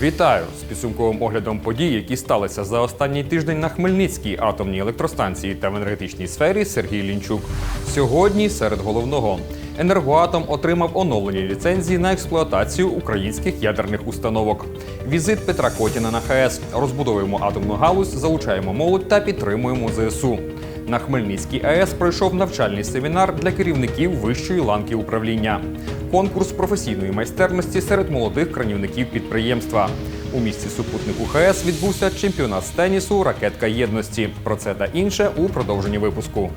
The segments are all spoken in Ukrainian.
Вітаю з підсумковим оглядом подій, які сталися за останній тиждень на Хмельницькій атомній електростанції та в енергетичній сфері Сергій Лінчук. Сьогодні серед головного енергоатом отримав оновлені ліцензії на експлуатацію українських ядерних установок. Візит Петра Котіна на ХАЕС. Розбудовуємо атомну галузь, залучаємо молодь та підтримуємо ЗСУ. На Хмельницькій АЕС пройшов навчальний семінар для керівників вищої ланки управління. Конкурс професійної майстерності серед молодих кранівників підприємства. У місті супутнику ХС відбувся чемпіонат з тенісу Ракетка єдності. Про це та інше у продовженні випуску.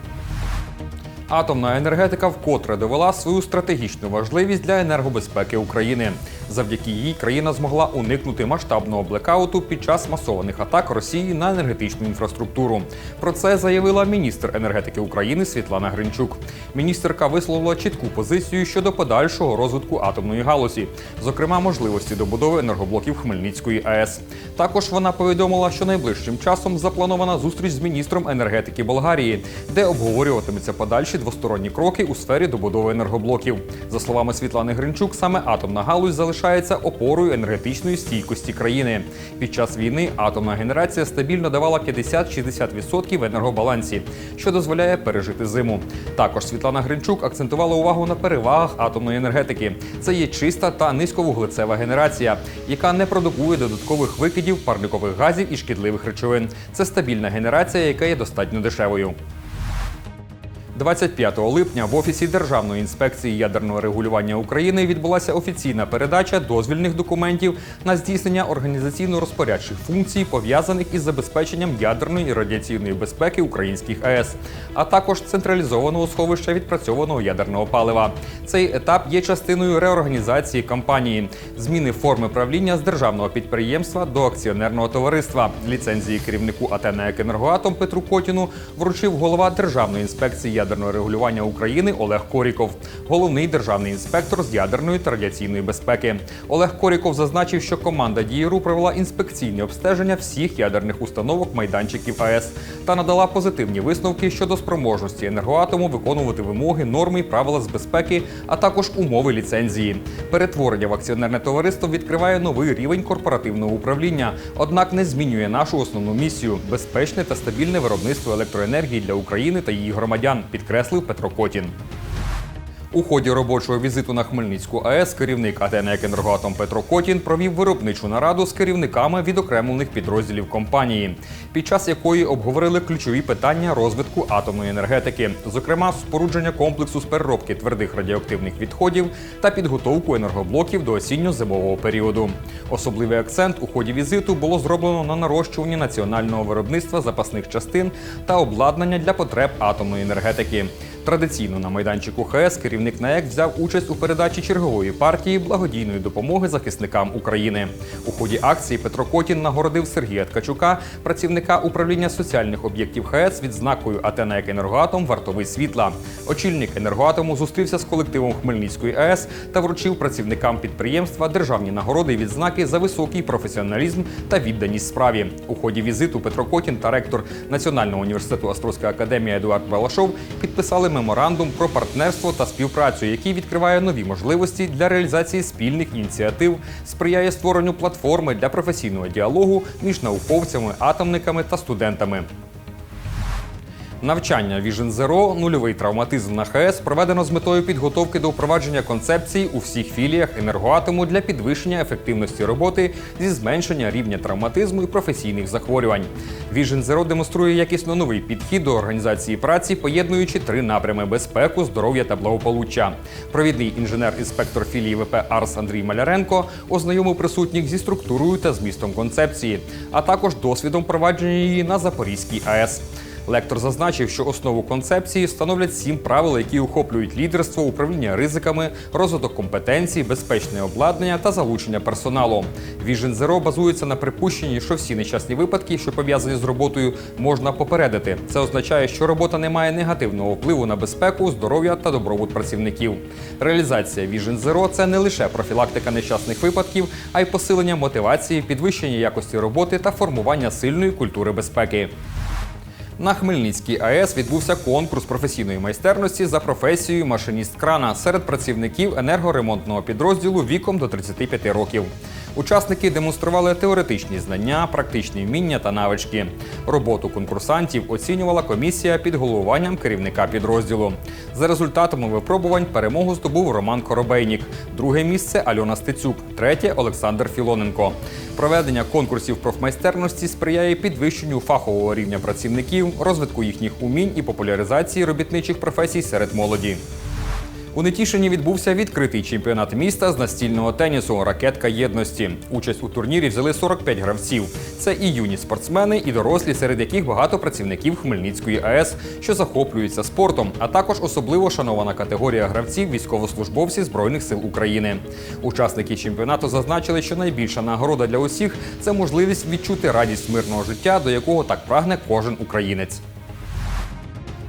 Атомна енергетика вкотре довела свою стратегічну важливість для енергобезпеки України. Завдяки їй країна змогла уникнути масштабного блекауту під час масованих атак Росії на енергетичну інфраструктуру. Про це заявила міністр енергетики України Світлана Гринчук. Міністерка висловила чітку позицію щодо подальшого розвитку атомної галузі, зокрема можливості добудови енергоблоків Хмельницької АЕС. Також вона повідомила, що найближчим часом запланована зустріч з міністром енергетики Болгарії, де обговорюватимуться подальші двосторонні кроки у сфері добудови енергоблоків. За словами Світлани Гринчук, саме атомна галузь залишається опорою енергетичної стійкості країни. Під час війни атомна генерація стабільно давала 50-60% в енергобалансі, що дозволяє пережити зиму. Також Світлана Гринчук акцентувала увагу на перевагах атомної енергетики. Це є чиста та низьковуглецева генерація, яка не продукує додаткових викидів парникових газів і шкідливих речовин. Це стабільна генерація, яка є достатньо дешевою. 25 липня в офісі Державної інспекції ядерного регулювання України відбулася офіційна передача дозвільних документів на здійснення організаційно-розпорядчих функцій, пов'язаних із забезпеченням ядерної і радіаційної безпеки українських АЕС, а також централізованого сховища відпрацьованого ядерного палива. Цей етап є частиною реорганізації компанії, зміни форми правління з державного підприємства до акціонерного товариства. Ліцензії керівнику АТ «НАЕК Енергоатом Петру Котіну вручив голова Державної інспекції ядерного регулювання України Олег Коріков, головний державний інспектор з ядерної та радіаційної безпеки. Олег Коріков зазначив, що команда дієру провела інспекційне обстеження всіх ядерних установок майданчиків АЕС та надала позитивні висновки щодо спроможності енергоатому виконувати вимоги, норми і правила з безпеки, а також умови ліцензії. Перетворення в акціонерне товариство відкриває новий рівень корпоративного управління, однак не змінює нашу основну місію безпечне та стабільне виробництво електроенергії для України та її громадян, підкреслив Петро Котін. У ході робочого візиту на Хмельницьку АЕС керівник АТ «НЕК Енергоатом Петро Котін провів виробничу нараду з керівниками відокремлених підрозділів компанії, під час якої обговорили ключові питання розвитку атомної енергетики, зокрема спорудження комплексу з переробки твердих радіоактивних відходів та підготовку енергоблоків до осінньо-зимового періоду. Особливий акцент у ході візиту було зроблено на нарощуванні національного виробництва запасних частин та обладнання для потреб атомної енергетики. Традиційно на майданчику ХС керівник НАЕК взяв участь у передачі чергової партії благодійної допомоги захисникам України. У ході акції Петро Котін нагородив Сергія Ткачука, працівника управління соціальних об'єктів ХС відзнакою АТ «НАЕК Енергоатом Вартовий світла. Очільник енергоатому зустрівся з колективом Хмельницької АЕС та вручив працівникам підприємства державні нагороди і відзнаки за високий професіоналізм та відданість справі. У ході візиту Петро Котін та ректор Національного університету Острозька академія Едуард Балашов підписали меморандум про партнерство та співпрацю, який відкриває нові можливості для реалізації спільних ініціатив, сприяє створенню платформи для професійного діалогу між науковцями, атомниками та студентами. Навчання Vision Zero нульовий травматизм на ХС проведено з метою підготовки до впровадження концепцій у всіх філіях енергоатому для підвищення ефективності роботи зі зменшення рівня травматизму і професійних захворювань. Vision Zero демонструє якісно новий підхід до організації праці, поєднуючи три напрями безпеку, здоров'я та благополуччя. Провідний інженер-інспектор філії ВП Арс Андрій Маляренко ознайомив присутніх зі структурою та змістом концепції, а також досвідом провадження її на Запорізькій АЕС. Лектор зазначив, що основу концепції становлять сім правил, які охоплюють лідерство, управління ризиками, розвиток компетенцій, безпечне обладнання та залучення персоналу. Vision Zero базується на припущенні, що всі нещасні випадки, що пов'язані з роботою, можна попередити. Це означає, що робота не має негативного впливу на безпеку, здоров'я та добробут працівників. Реалізація Vision Zero – це не лише профілактика нещасних випадків, а й посилення мотивації, підвищення якості роботи та формування сильної культури безпеки. На Хмельницькій АЕС відбувся конкурс професійної майстерності за професією машиніст крана серед працівників енергоремонтного підрозділу віком до 35 років. Учасники демонстрували теоретичні знання, практичні вміння та навички. Роботу конкурсантів оцінювала комісія під головуванням керівника підрозділу. За результатами випробувань перемогу здобув Роман Коробейнік, друге місце Альона Стецюк, третє Олександр Філоненко. Проведення конкурсів профмайстерності сприяє підвищенню фахового рівня працівників, розвитку їхніх умінь і популяризації робітничих професій серед молоді. У Нетішині відбувся відкритий чемпіонат міста з настільного тенісу Ракетка єдності. Участь у турнірі взяли 45 гравців. Це і юні спортсмени, і дорослі, серед яких багато працівників Хмельницької АЕС, що захоплюються спортом, а також особливо шанована категорія гравців військовослужбовці Збройних сил України. Учасники чемпіонату зазначили, що найбільша нагорода для усіх це можливість відчути радість мирного життя, до якого так прагне кожен українець.